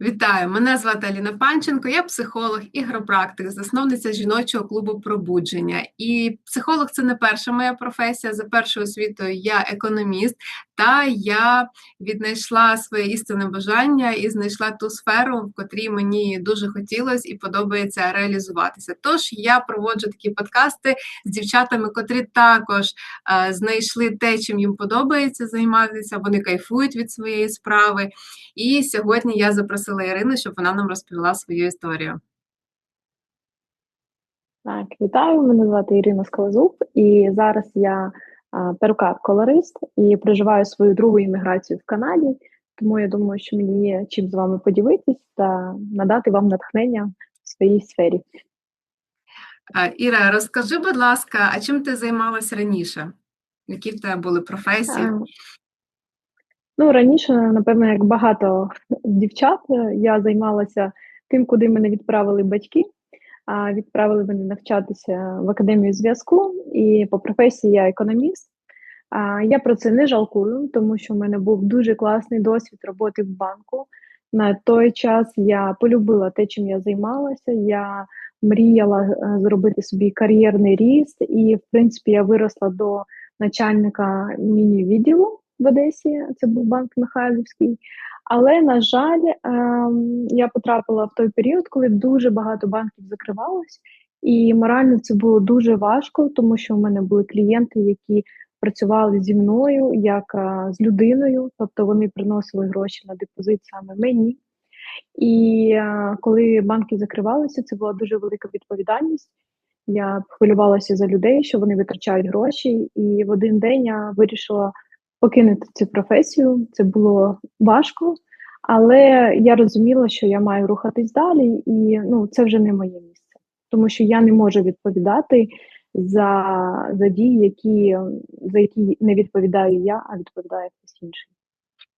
Вітаю! Мене звати Аліна Панченко, я психолог, ігропрактик, засновниця жіночого клубу пробудження. І психолог це не перша моя професія. За першою освітою я економіст, та я віднайшла своє істинне бажання і знайшла ту сферу, в котрій мені дуже хотілося і подобається реалізуватися. Тож я проводжу такі подкасти з дівчатами, котрі також е, знайшли те, чим їм подобається займатися. Вони кайфують від своєї справи. І сьогодні я запросила Ірину, щоб вона нам розповіла свою історію. Так, вітаю, мене звати Ірина Скалазуб, і зараз я перукар-колорист і проживаю свою другу імміграцію в Канаді. Тому я думаю, що мені є чим з вами поділитись та надати вам натхнення в своїй сфері. Іра, розкажи, будь ласка, а чим ти займалася раніше? Які в тебе були професії? Ну, раніше, напевно, як багато дівчат, я займалася тим, куди мене відправили батьки. А відправили мене навчатися в академію зв'язку, і по професії я економіст. А я про це не жалкую, тому що в мене був дуже класний досвід роботи в банку. На той час я полюбила те, чим я займалася. Я мріяла е, зробити собі кар'єрний ріст, і, в принципі, я виросла до начальника міні-відділу в Одесі, це був банк Михайлівський. Але, на жаль, ем, я потрапила в той період, коли дуже багато банків закривалось, і морально це було дуже важко, тому що в мене були клієнти, які працювали зі мною як з людиною, тобто вони приносили гроші на депозит саме мені. І коли банки закривалися, це була дуже велика відповідальність. Я хвилювалася за людей, що вони витрачають гроші, і в один день я вирішила покинути цю професію. Це було важко, але я розуміла, що я маю рухатись далі, і ну, це вже не моє місце, тому що я не можу відповідати за за дії, які за які не відповідаю я, а відповідає хтось інший.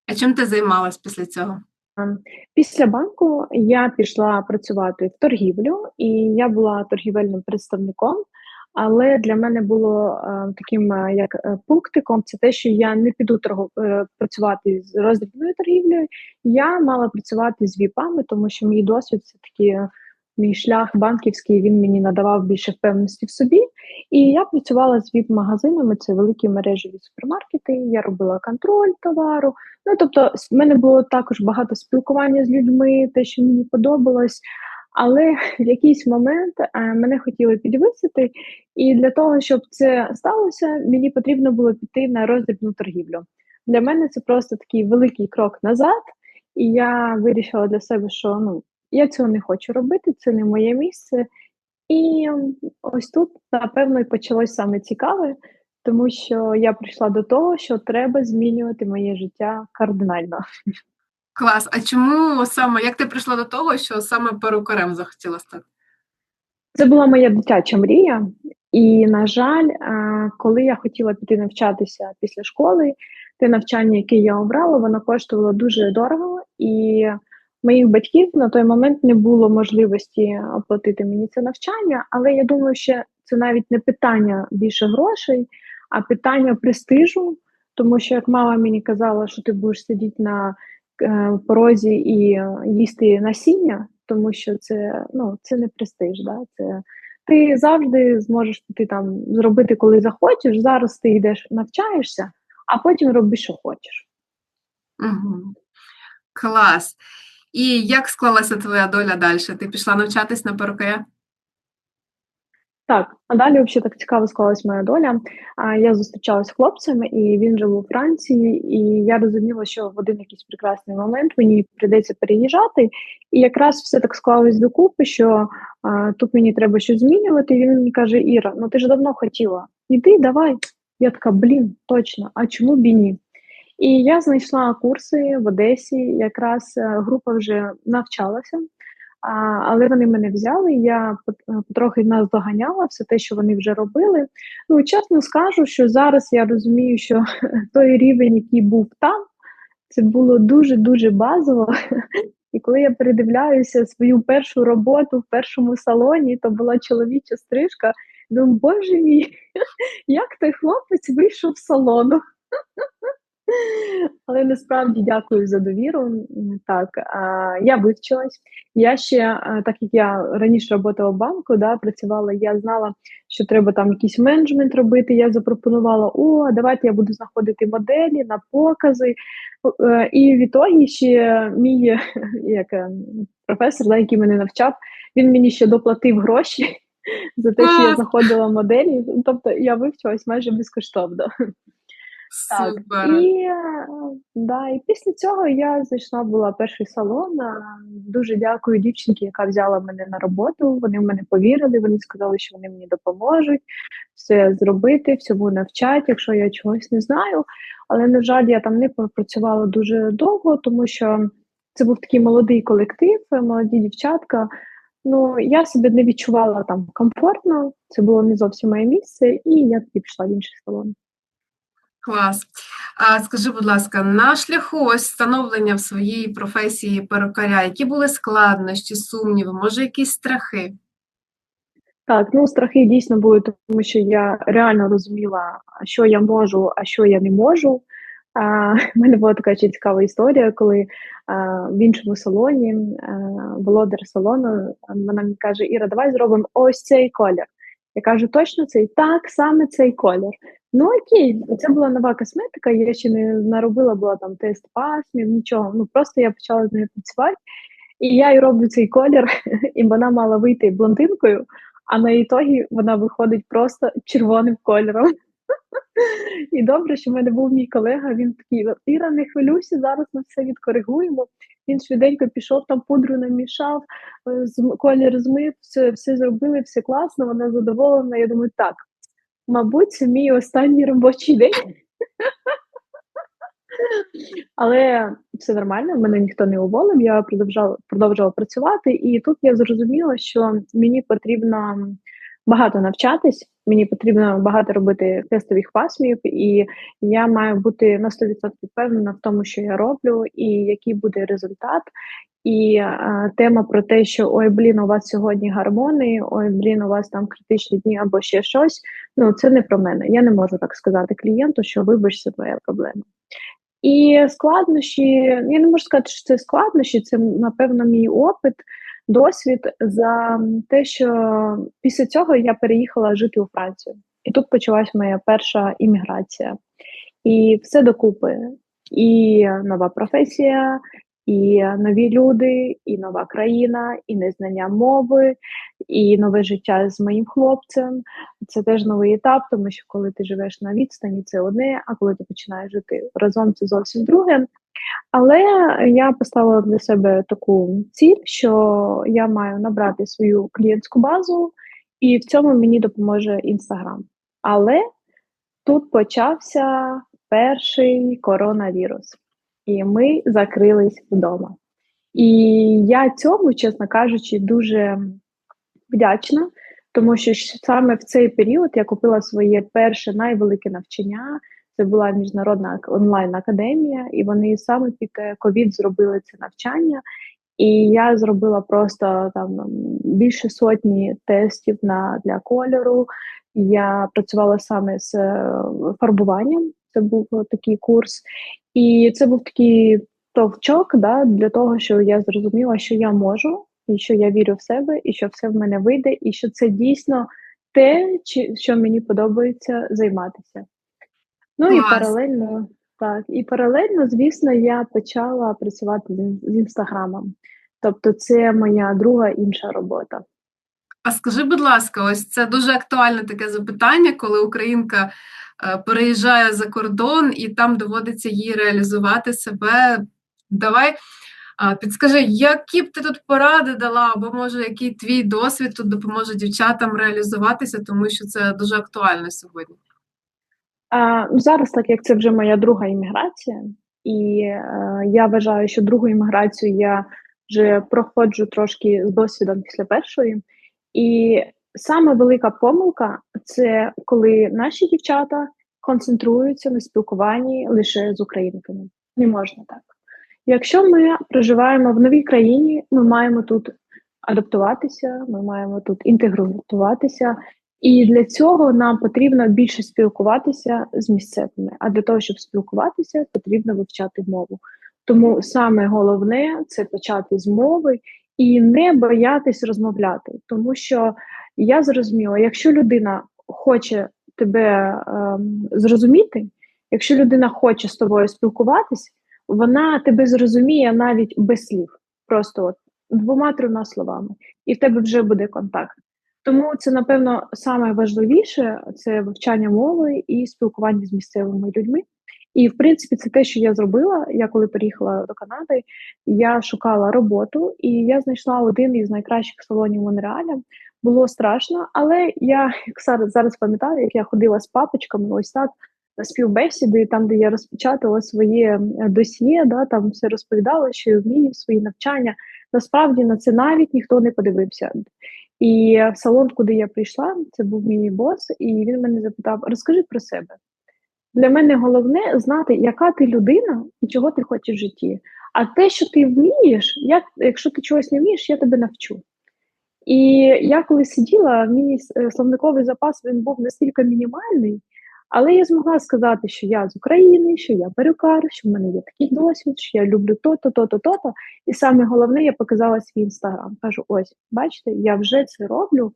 А чим ти займалась після цього? Після банку я пішла працювати в торгівлю, і я була торгівельним представником. Але для мене було е, таким е, як е, пунктиком це те, що я не піду торгу, працювати з роздрібною торгівлею. Я мала працювати з віпами, тому що мій досвід це таки мій шлях банківський. Він мені надавав більше впевненості в собі. І я працювала з віп-магазинами. Це великі мережеві супермаркети. Я робила контроль товару. Ну тобто, в мене було також багато спілкування з людьми, те, що мені подобалось. Але в якийсь момент е, мене хотіли підвисити, і для того, щоб це сталося, мені потрібно було піти на роздрібну торгівлю. Для мене це просто такий великий крок назад, і я вирішила для себе, що ну я цього не хочу робити, це не моє місце. І ось тут, напевно, і почалось саме цікаве, тому що я прийшла до того, що треба змінювати моє життя кардинально. Клас. А чому саме як ти прийшла до того, що саме перукарем захотіла стати? Це була моя дитяча мрія, і, на жаль, коли я хотіла піти навчатися після школи, те навчання, яке я обрала, воно коштувало дуже дорого, і моїх батьків на той момент не було можливості оплатити мені це навчання. Але я думаю, що це навіть не питання більше грошей, а питання престижу. Тому що як мама мені казала, що ти будеш сидіти на Е, порозі і е, їсти насіння, тому що це ну, це не престиж. Да? Це Ти завжди зможеш ти там зробити, коли захочеш. Зараз ти йдеш, навчаєшся, а потім робиш, що хочеш. Угу. Клас. І як склалася твоя доля далі? Ти пішла навчатись на перукаря? Так, а далі взагалі так цікаво склалась моя доля. А я зустрічалася з хлопцем, і він жив у Франції, і я розуміла, що в один якийсь прекрасний момент мені прийдеться переїжджати. І якраз все так склалось докупи, що а, тут мені треба щось змінювати. Він мені каже: Іра, ну ти ж давно хотіла. Іди, давай. Я така, блін, точно, а чому б і ні? І я знайшла курси в Одесі. Якраз е, група вже навчалася. А, Але вони мене взяли, я е, потрохи нас доганяла все те, що вони вже робили. Ну чесно скажу, що зараз я розумію, що той рівень, який був там, це було дуже дуже базово. І коли я передивляюся свою першу роботу в першому салоні, то була чоловіча стрижка. Думаю, боже мій, як той хлопець вийшов з салону. Але насправді дякую за довіру. Так, я вивчилась. Я ще, так як я раніше працювала в банку, да, працювала, я знала, що треба там якийсь менеджмент робити. Я запропонувала: о, давайте я буду знаходити моделі на покази. Е, І в ітогі ще мій як, е, професор, да, який мене навчав, він мені ще доплатив гроші за те, що я знаходила моделі. Тобто я вивчилась майже безкоштовно. Так, Супер. і, е, да, і після цього я знайшла була перший салон. Дуже дякую дівчинці, яка взяла мене на роботу. Вони в мене повірили, вони сказали, що вони мені допоможуть все зробити, всьому навчать, якщо я чогось не знаю. Але, на жаль, я там не пропрацювала дуже довго, тому що це був такий молодий колектив, молоді дівчатка. Ну, я себе не відчувала там комфортно, це було не зовсім моє місце, і я тоді пішла в інший салон. Клас. А скажи, будь ласка, на шляху ось становлення в своїй професії перукаря, які були складнощі, сумніви, може, якісь страхи? Так, ну страхи дійсно були, тому що я реально розуміла, що я можу, а що я не можу. А, в мене була така ще цікава історія, коли а, в іншому салоні а, володар салону вона мені каже: Іра, давай зробимо ось цей колір. Я кажу, точно цей? Так, саме цей колір. Ну окей, це була нова косметика, я ще не наробила була там тест пасмів, нічого. Ну просто я почала з нею працювати, і я й роблю цей колір, і вона мала вийти блондинкою, а на ітогі вона виходить просто червоним кольором. І добре, що в мене був мій колега, він такий, Іра, не хвилюйся, зараз ми все відкоригуємо. Він швиденько пішов, там пудру намішав, е, колір змив, все, все зробили, все класно, вона задоволена. Я думаю, так, мабуть, це мій останній робочий день. Але все нормально, мене ніхто не уволив, я продовжала, продовжувала працювати, і тут я зрозуміла, що мені потрібно багато навчатись, мені потрібно багато робити тестових пасмів, і я маю бути на 100% впевнена в тому, що я роблю, і який буде результат. І е, тема про те, що ой, блін, у вас сьогодні гормони, ой, блін, у вас там критичні дні або ще щось. Ну це не про мене. Я не можу так сказати клієнту, що вибач, це твоя проблема. І складнощі, я не можу сказати, що це складнощі, це напевно мій опит, досвід за те, що після цього я переїхала жити у Францію. І тут почалась моя перша імміграція. І все докупи. І нова професія, і нові люди, і нова країна, і незнання мови, і нове життя з моїм хлопцем. Це теж новий етап, тому що коли ти живеш на відстані, це одне, а коли ти починаєш жити разом, це зовсім друге. Але я поставила для себе таку ціль, що я маю набрати свою клієнтську базу, і в цьому мені допоможе Інстаграм. Але тут почався перший коронавірус, і ми закрились вдома. І я цьому, чесно кажучи, дуже вдячна, тому що саме в цей період я купила своє перше найвелике навчання. Це була міжнародна онлайн-академія, і вони саме е, ковід зробили це навчання. І я зробила просто там більше сотні тестів на для кольору. Я працювала саме з е, фарбуванням. Це був такий курс, і це був такий товчок да, для того, що я зрозуміла, що я можу, і що я вірю в себе, і що все в мене вийде, і що це дійсно те, що мені подобається займатися. Ну і паралельно, так, і паралельно, звісно, я почала працювати з, інстаграмом. Тобто, це моя друга інша робота. А скажи, будь ласка, ось це дуже актуальне таке запитання, коли українка е, переїжджає за кордон і там доводиться їй реалізувати себе. Давай підскажи, які б ти тут поради дала, або може який твій досвід тут допоможе дівчатам реалізуватися, тому що це дуже актуально сьогодні. Ну, зараз, так як це вже моя друга імміграція, і е, я вважаю, що другу імміграцію я вже проходжу трошки з досвідом після першої. І саме велика помилка це коли наші дівчата концентруються на спілкуванні лише з українками. Не можна так. Якщо ми проживаємо в новій країні, ми маємо тут адаптуватися, ми маємо тут інтегруватися. І для цього нам потрібно більше спілкуватися з місцевими. А для того, щоб спілкуватися, потрібно вивчати мову. Тому саме головне це почати з мови і не боятись розмовляти. Тому що я зрозуміла, якщо людина хоче тебе ем, зрозуміти, якщо людина хоче з тобою спілкуватись, вона тебе зрозуміє навіть без слів, просто от двома-трьома словами, і в тебе вже буде контакт. Тому це, напевно, саме важливіше це вивчання мови і спілкування з місцевими людьми. І, в принципі, це те, що я зробила. Я коли переїхала до Канади, я шукала роботу, і я знайшла один із найкращих салонів Монреаля. Було страшно, але я як зараз, пам'ятаю, як я ходила з папочками, ось так співбесіди, там, де я розпечатала своє досьє, да, там все розповідала, що я вмію, свої навчання. Насправді на це навіть ніхто не подивився. І в салон, куди я прийшла, це був мій бос, і він мене запитав: розкажи про себе. Для мене головне знати, яка ти людина і чого ти хочеш в житті. А те, що ти вмієш, як, якщо ти чогось не вмієш, я тебе навчу. І я коли сиділа, мій е, словниковий запас він був настільки мінімальний, але я змогла сказати, що я з України, що я перукар, що в мене є такий досвід, що я люблю то-то, то-то, то-то. І саме головне, я показала свій інстаграм. Кажу: ось, бачите, я вже це роблю.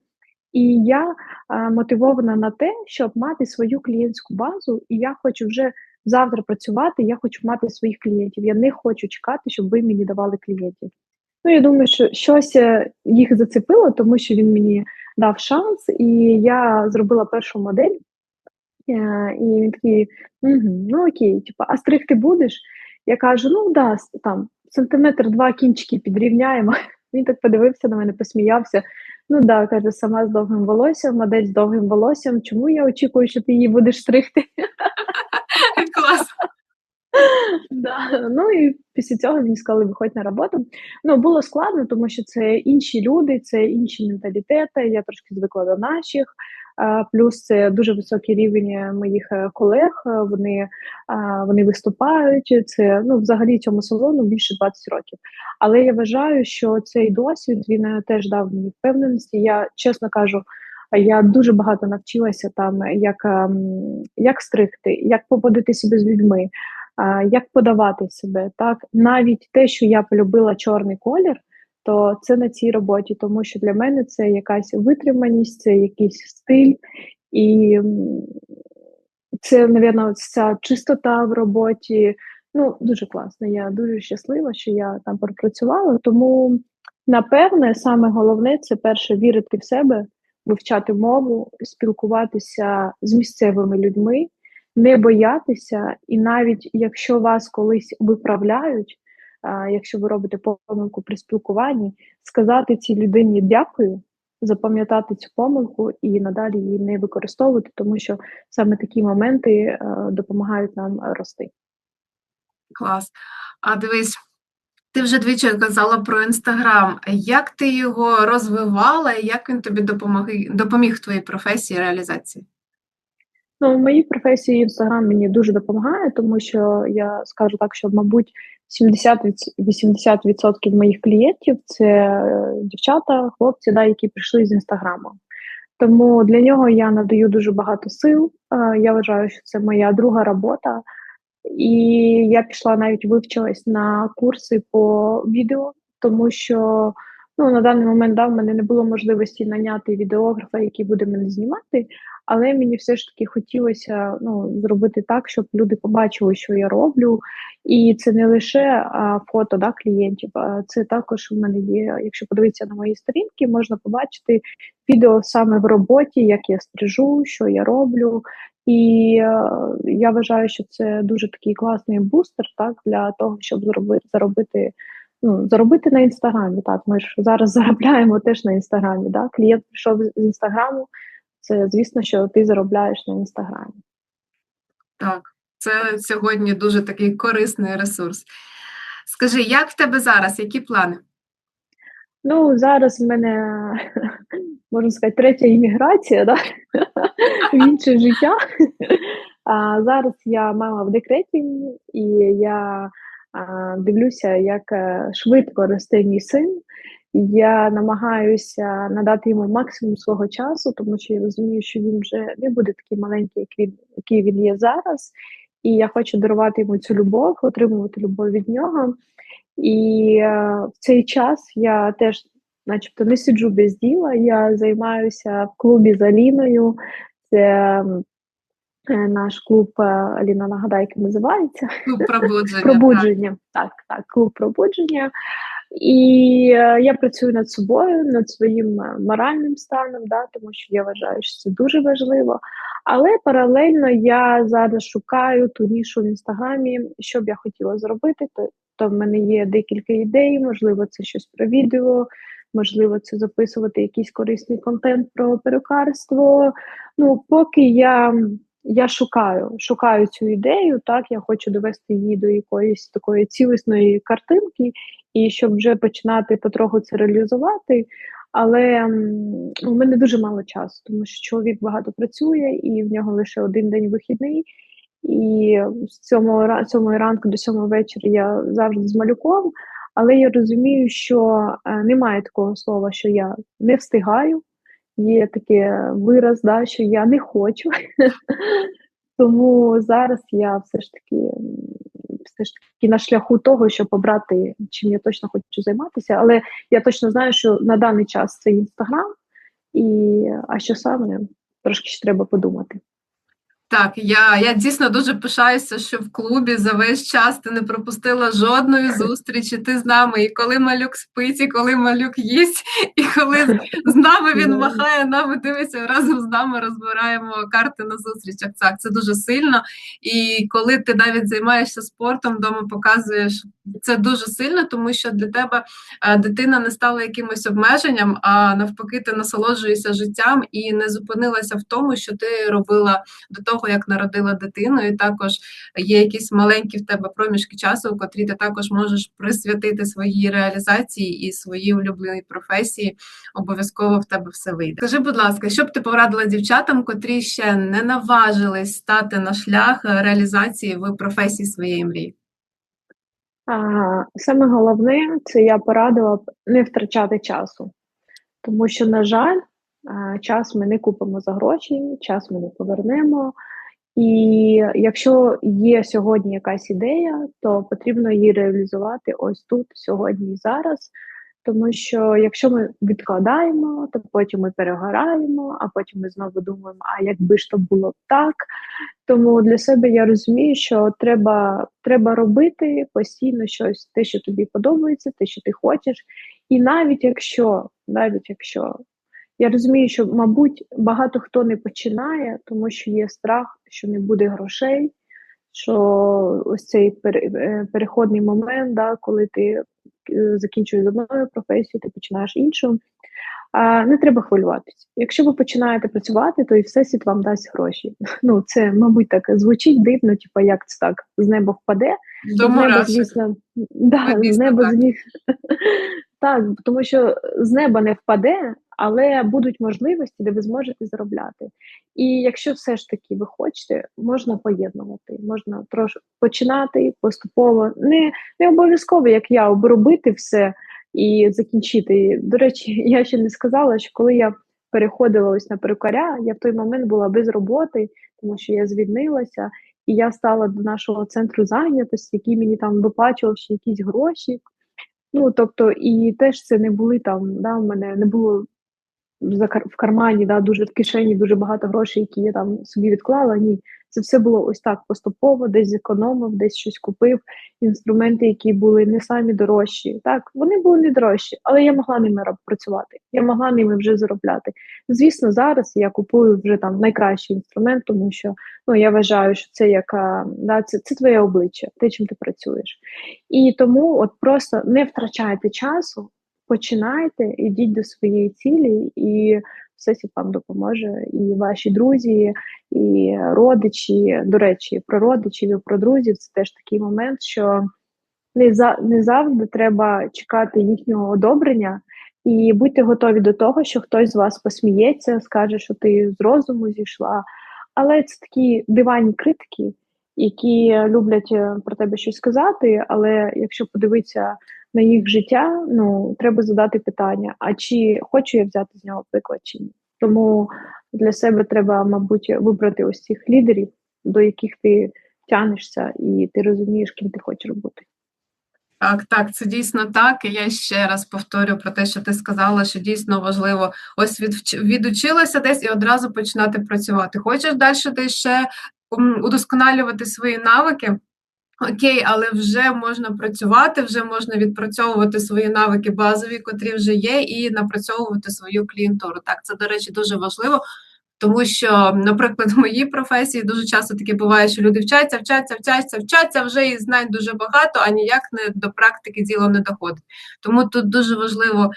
І я а, мотивована на те, щоб мати свою клієнтську базу, і я хочу вже завтра працювати. Я хочу мати своїх клієнтів. Я не хочу чекати, щоб ви мені давали клієнтів. Ну, я думаю, що щось е, їх зацепило, тому що він мені дав шанс, і я зробила першу модель. Е, і він такий: угу, ну окей, типу, а стригти будеш? Я кажу: ну да, там сантиметр два кінчики підрівняємо. Він так подивився на мене, посміявся. Ну да, каже, сама з довгим волоссям, модель з довгим волоссям. Чому я очікую, що ти її будеш стригти? Клас. Да. Ну і після цього мені сказали, виходь на роботу. Ну, було складно, тому що це інші люди, це інші менталітети. Я трошки звикла до наших. Плюс це дуже високий рівень моїх е, колег. Вони вони виступають. Це ну, взагалі цьому салону більше 20 років. Але я вважаю, що цей досвід він е, теж дав мені впевненості. Я чесно кажу. Я дуже багато навчилася там, як як стригти, як поводити себе з людьми, як подавати себе. Так навіть те, що я полюбила чорний колір, то це на цій роботі, тому що для мене це якась витриманість, це якийсь стиль, і це, мабуть, ця чистота в роботі. Ну, дуже класно. Я дуже щаслива, що я там пропрацювала. Тому, напевне, саме головне це перше вірити в себе, вивчати мову, спілкуватися з місцевими людьми, не боятися, і навіть якщо вас колись виправляють, якщо ви робите помилку при спілкуванні, сказати цій людині дякую, запам'ятати цю помилку і надалі її не використовувати, тому що саме такі моменти е, допомагають нам рости. Клас. А дивись. Ти вже двічі казала про інстаграм. Як ти його розвивала і як він тобі допомог, допоміг в твоїй професії реалізації? Ну, в моїй професії інстаграм мені дуже допомагає, тому що я скажу так, що, мабуть, 70-80% моїх клієнтів це е, дівчата, хлопці, да, які прийшли з інстаграму. Тому для нього я надаю дуже багато сил. Е, я вважаю, що це моя друга робота. І я пішла навіть вивчилась на курси по відео, тому що ну, на даний момент да, в мене не було можливості наняти відеографа, який буде мене знімати. Але мені все ж таки хотілося ну, зробити так, щоб люди побачили, що я роблю. І це не лише а, фото да, клієнтів, а це також у мене є. Якщо подивитися на мої сторінки, можна побачити відео саме в роботі, як я стрижу, що я роблю. І е, я вважаю, що це дуже такий класний бустер, так для того, щоб зробити заробити. Ну, заробити на інстаграмі. Так, ми ж зараз заробляємо теж на інстаграмі. Так? Клієнт прийшов з інстаграму, це звісно, що ти заробляєш на інстаграмі. Так, це сьогодні дуже такий корисний ресурс. Скажи, як в тебе зараз? Які плани? Ну, зараз в мене, можна сказати, третя імміграція да? в інше життя. А Зараз я мама в декреті, і я дивлюся, як е, швидко росте мій син. Я намагаюся надати йому максимум свого часу, тому що я розумію, що він вже не буде такий маленький, який він є зараз. І я хочу дарувати йому цю любов, отримувати любов від нього. І е, в цей час я теж, начебто, не сиджу без діла. Я займаюся в клубі з Аліною. Це наш клуб е, Аліна Нагадайки називається. Клуб пробудження. Пробудження. Так, так, клуб пробудження. І е, я працюю над собою, над своїм е, моральним станом, да, тому що я вважаю, що це дуже важливо. Але паралельно я зараз шукаю ту нішу в інстаграмі, що б я хотіла зробити. То, то в мене є декілька ідей, можливо, це щось про відео, можливо, це записувати якийсь корисний контент про перукарство. Ну, поки я. Я шукаю, шукаю цю ідею, так я хочу довести її до якоїсь такої цілісної картинки, і щоб вже починати потроху це реалізувати. Але у мене дуже мало часу, тому що чоловік багато працює, і в нього лише один день вихідний. І з ра- сьомої ранку до сьомої вечора я завжди з малюком. Але я розумію, що е, немає такого слова, що я не встигаю. Є таке вираз, да, що я не хочу. Тому зараз я все ж таки все ж таки на шляху того, щоб обрати, чим я точно хочу займатися. Але я точно знаю, що на даний час це інстаграм, і а що саме трошки ще треба подумати. Так, я, я дійсно дуже пишаюся, що в клубі за весь час ти не пропустила жодної зустрічі. Ти з нами, і коли малюк спить, і коли малюк їсть, і коли з- нами він махає, нами дивиться, разом з нами розбираємо карти на зустрічах. Так, це дуже сильно. І коли ти навіть займаєшся спортом, вдома показуєш це дуже сильно, тому що для тебе е, дитина не стала якимось обмеженням, а навпаки, ти насолоджуєшся життям і не зупинилася в тому, що ти робила до того, як народила дитину, і також є якісь маленькі в тебе проміжки часу, котрі ти також можеш присвятити своїй реалізації і своїй улюбленій професії. Обов'язково в тебе все вийде. Скажи, будь ласка, що б ти порадила дівчатам, котрі ще не наважились стати на шлях реалізації в професії своєї мрії? А, саме головне, це я порадила б не втрачати часу, тому що, на жаль, час ми не купимо за гроші, час ми не повернемо. І якщо є сьогодні якась ідея, то потрібно її реалізувати ось тут, сьогодні і зараз. Тому що якщо ми відкладаємо, то потім ми перегораємо, а потім ми знову думаємо, а якби ж то було так. Тому для себе я розумію, що треба, треба робити постійно щось, те, що тобі подобається, те, що ти хочеш. І навіть якщо, навіть якщо я розумію, що, мабуть, багато хто не починає, тому що є страх, що не буде грошей, що ось цей е, переходний момент, да, коли ти е, закінчуєш з одною професією, ти починаєш іншу. А, не треба хвилюватися. Якщо ви починаєте працювати, то і всесвіт вам дасть гроші. Ну, це, мабуть, так звучить дивно, типу, як це так, з неба впаде. З неба, звісно, да, Ну, з неба, звісно. Так, тому що з неба не впаде, але будуть можливості, де ви зможете заробляти. І якщо все ж таки ви хочете, можна поєднувати, можна трошки починати поступово. Не, не обов'язково, як я, обробити все і закінчити. До речі, я ще не сказала, що коли я переходила ось на перукаря, я в той момент була без роботи, тому що я звільнилася, і я стала до нашого центру зайнятості, який мені там виплачував ще якісь гроші. Ну, тобто, і теж це не були там, да, в мене не було в кармані, да, дуже в кишені дуже багато грошей, які я там собі відклала. Ні, це все було ось так поступово, десь зекономив, десь щось купив. Інструменти, які були не самі дорожчі. Так, вони були не дорожчі, але я могла ними працювати. Я могла ними вже заробляти. Звісно, зараз я купую вже там найкращий інструмент, тому що ну я вважаю, що це яка да, це, це твоє обличчя, те, чим ти працюєш. І тому от просто не втрачайте часу, починайте, ідіть до своєї цілі, і всесвіт вам допоможе. І ваші друзі, і родичі. До речі, про родичів і про друзів це теж такий момент, що не, за, не завжди треба чекати їхнього одобрення. І будьте готові до того, що хтось з вас посміється, скаже, що ти з розуму зійшла. Але це такі диванні критики, які люблять е, про тебе щось сказати. Але якщо подивитися на їх життя, ну треба задати питання: а чи хочу я взяти з нього приклад чи ні? Тому для себе треба, мабуть, вибрати ось цих лідерів, до яких ти тянешся, і ти розумієш, ким ти хочеш бути. Так, так, це дійсно так. І я ще раз повторю про те, що ти сказала, що дійсно важливо ось від, відучилася десь і одразу починати працювати. Хочеш далі ти ще удосконалювати свої навики? Окей, але вже можна працювати, вже можна відпрацьовувати свої навики базові, котрі вже є, і напрацьовувати свою клієнтуру. Так, це, до речі, дуже важливо. Тому що, наприклад, в моїй професії дуже часто таке буває, що люди вчаться, вчаться, вчаться, вчаться вже і знають дуже багато, а ніяк не до практики діло не доходить. Тому тут дуже важливо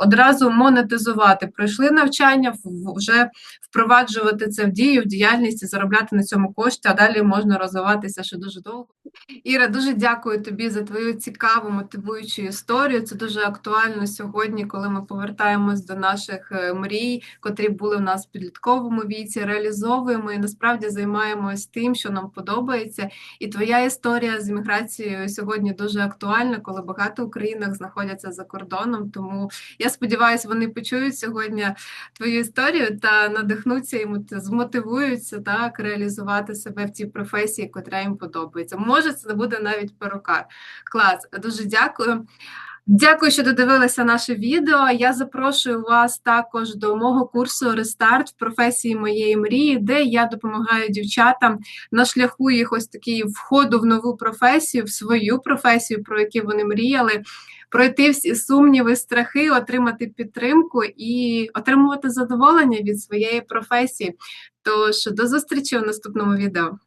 одразу монетизувати. Пройшли навчання, вже впроваджувати це в дію, в діяльність заробляти на цьому кошти, а далі можна розвиватися ще дуже довго. Іра, дуже дякую тобі за твою цікаву мотивуючу історію. Це дуже актуально сьогодні, коли ми повертаємось до наших е, мрій, котрі були в нас в підлітковому віці, реалізовуємо і насправді займаємось тим, що нам подобається. І твоя історія з імміграцією сьогодні дуже актуальна, коли багато українок знаходяться за кордоном. Тому я сподіваюся, вони почують сьогодні твою історію та надихнуться і змотивуються так реалізувати себе в тій професії, котра їм подобається. Може, це буде навіть перукар. Клас, дуже дякую. Дякую, що додивилися наше відео. Я запрошую вас також до мого курсу Рестарт в професії моєї мрії, де я допомагаю дівчатам на шляху їх ось такий входу в нову професію, в свою професію, про яку вони мріяли. Пройти всі сумніви, страхи, отримати підтримку і отримувати задоволення від своєї професії. Тож до зустрічі у наступному відео.